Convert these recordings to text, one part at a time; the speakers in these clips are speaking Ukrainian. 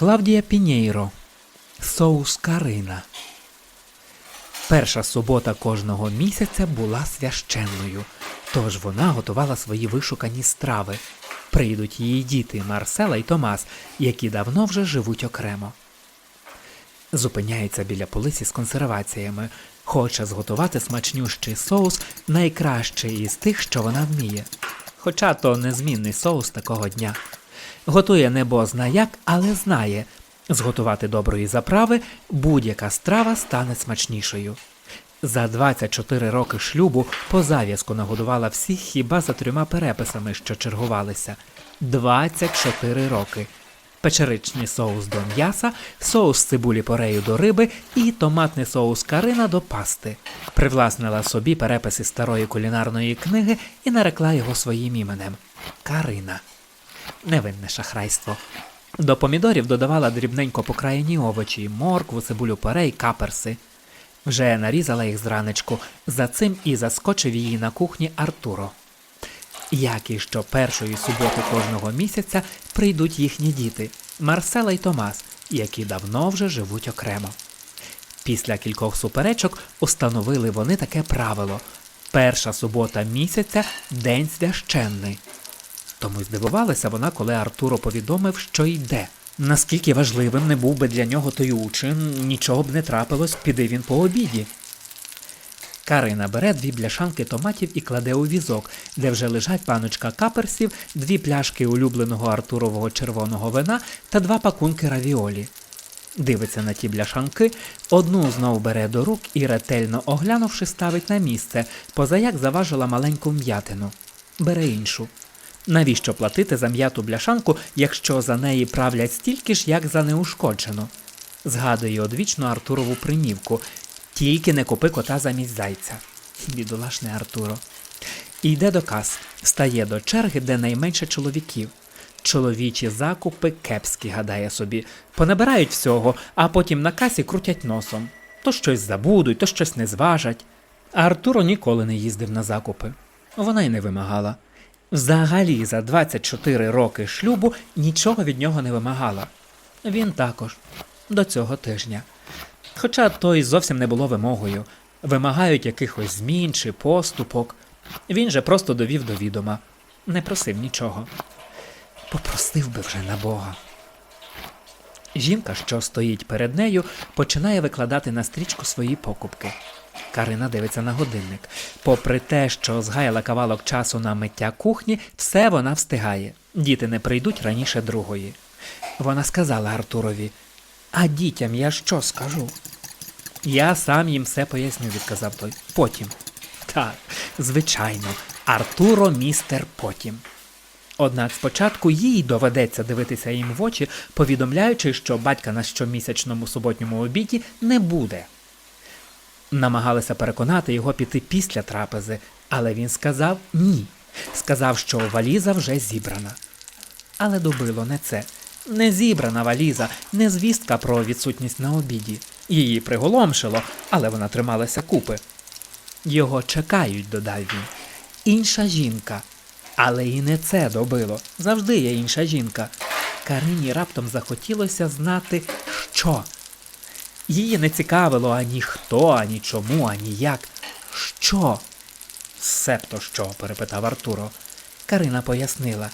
Клавдія Пінєйро. Соус Карина. Перша субота кожного місяця була священною, тож вона готувала свої вишукані страви. Прийдуть її діти Марсела і Томас, які давно вже живуть окремо. Зупиняється біля полиці з консерваціями, хоче зготувати смачнющий соус, найкращий із тих, що вона вміє. Хоча то незмінний соус такого дня. Готує небо зна як, але знає, зготувати доброї заправи будь-яка страва стане смачнішою. За 24 роки шлюбу по зав'язку нагодувала всіх хіба за трьома переписами, що чергувалися. 24 роки. Печеричний соус до м'яса, соус з цибулі порею до риби і томатний соус карина до пасти. Привласнила собі переписи старої кулінарної книги і нарекла його своїм іменем Карина. Невинне шахрайство. До помідорів додавала дрібненько покраєні овочі, моркву, цибулю пюре й каперси. Вже нарізала їх зранечку, за цим і заскочив її на кухні Артуро. Як і що першої суботи кожного місяця прийдуть їхні діти Марсела й Томас, які давно вже живуть окремо. Після кількох суперечок установили вони таке правило перша субота місяця день священний. Тому здивувалася вона, коли Артуро повідомив, що йде. Наскільки важливим не був би для нього той учин, нічого б не трапилось, піди він по обіді. Карина бере дві бляшанки томатів і кладе у візок, де вже лежать паночка каперсів, дві пляшки улюбленого Артурового червоного вина та два пакунки равіолі. Дивиться на ті бляшанки, одну знов бере до рук і, ретельно оглянувши, ставить на місце, позаяк заважила маленьку м'ятину. Бере іншу. Навіщо платити за м'яту бляшанку, якщо за неї правлять стільки ж, як за неушкоджену? Згадує одвічну Артурову примівку. Тільки не купи кота замість зайця. Бідолашний Артуро. І йде до кас, стає до черги, де найменше чоловіків. Чоловічі закупи кепські, гадає собі, понабирають всього, а потім на касі крутять носом. То щось забудуть, то щось не зважать. А Артуро ніколи не їздив на закупи. Вона й не вимагала. Взагалі за 24 роки шлюбу нічого від нього не вимагала. Він також до цього тижня. Хоча то й зовсім не було вимогою. Вимагають якихось змін чи поступок. Він же просто довів до відома. Не просив нічого. Попросив би вже на Бога. Жінка, що стоїть перед нею, починає викладати на стрічку свої покупки. Карина дивиться на годинник. Попри те, що згаяла кавалок часу на миття кухні, все вона встигає. Діти не прийдуть раніше другої. Вона сказала Артурові: А дітям я що скажу? Я сам їм все поясню, відказав той. Потім. Так, звичайно, Артуро містер потім. Однак спочатку їй доведеться дивитися їм в очі, повідомляючи, що батька на щомісячному суботньому обіді не буде. Намагалися переконати його піти після трапези, але він сказав ні. Сказав, що валіза вже зібрана. Але добило не це. Не зібрана валіза, не звістка про відсутність на обіді. Її приголомшило, але вона трималася купи. Його чекають, додав він. Інша жінка. Але і не це добило. Завжди є інша жінка. Карині раптом захотілося знати, що. Її не цікавило ані хто, ані чому, ані як. Що? Себто що? перепитав Артуро. Карина пояснила,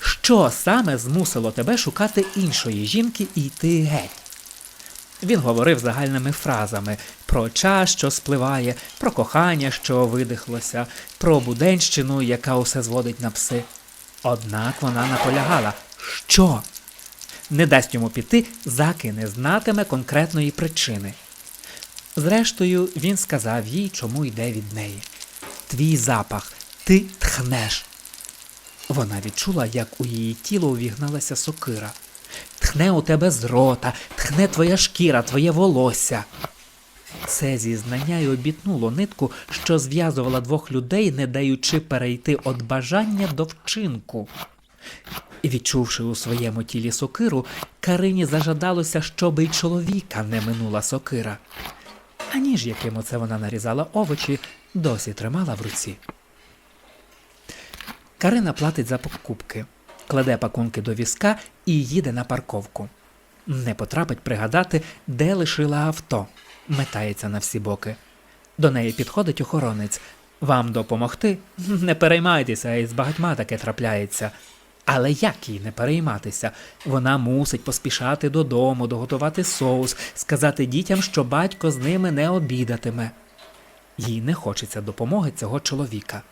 що саме змусило тебе шукати іншої жінки і йти геть. Він говорив загальними фразами про час, що спливає, про кохання, що видихлося, про буденщину, яка усе зводить на пси. Однак вона наполягала, що не дасть йому піти, заки не знатиме конкретної причини. Зрештою, він сказав їй, чому йде від неї. Твій запах, ти тхнеш. Вона відчула, як у її тіло увігналася сокира. Тхне у тебе з рота, тхне твоя шкіра, твоє волосся. Це зізнання й обітнуло нитку, що зв'язувала двох людей, не даючи перейти від бажання до вчинку. Відчувши у своєму тілі сокиру, Карині зажадалося, щоби й чоловіка не минула сокира. А ніж, яким оце вона нарізала овочі, досі тримала в руці. Карина платить за покупки, кладе пакунки до візка і їде на парковку. Не потрапить пригадати, де лишила авто. Метається на всі боки. До неї підходить охоронець. Вам допомогти? Не переймайтеся, із багатьма таке трапляється. Але як їй не перейматися? Вона мусить поспішати додому, доготувати соус, сказати дітям, що батько з ними не обідатиме. Їй не хочеться допомоги цього чоловіка.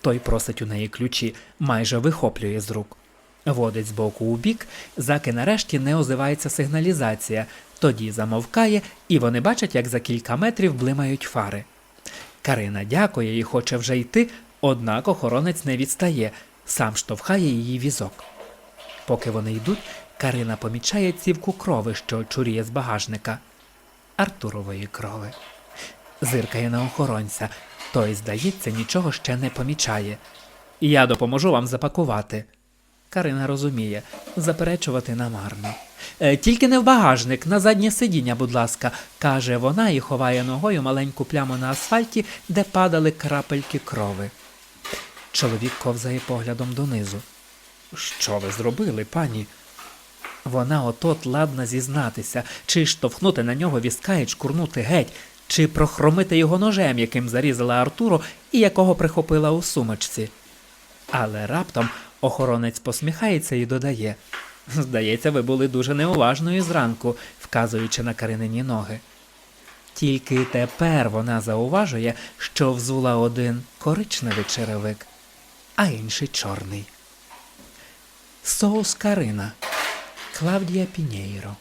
Той просить у неї ключі, майже вихоплює з рук. Водить з боку у бік, заки нарешті не озивається сигналізація, тоді замовкає, і вони бачать, як за кілька метрів блимають фари. Карина дякує і хоче вже йти, однак охоронець не відстає, сам штовхає її візок. Поки вони йдуть, Карина помічає цівку крови, що чуріє з багажника. Артурової крови. Зиркає на охоронця. Той, здається, нічого ще не помічає. Я допоможу вам запакувати. Карина розуміє, заперечувати намарно. «Е, Тільки не в багажник, на заднє сидіння, будь ласка, каже вона і ховає ногою маленьку пляму на асфальті, де падали крапельки крови. Чоловік ковзає поглядом донизу. Що ви зробили, пані? Вона отот ладна зізнатися, чи штовхнути на нього візка і чкурнути геть, чи прохромити його ножем, яким зарізала Артуро і якого прихопила у сумочці. Але раптом охоронець посміхається і додає Здається, ви були дуже неуважною зранку, вказуючи на Каринині ноги. Тільки тепер вона зауважує, що взула один коричневий черевик, а інший чорний. Соус Карина Клавдія Пінєйро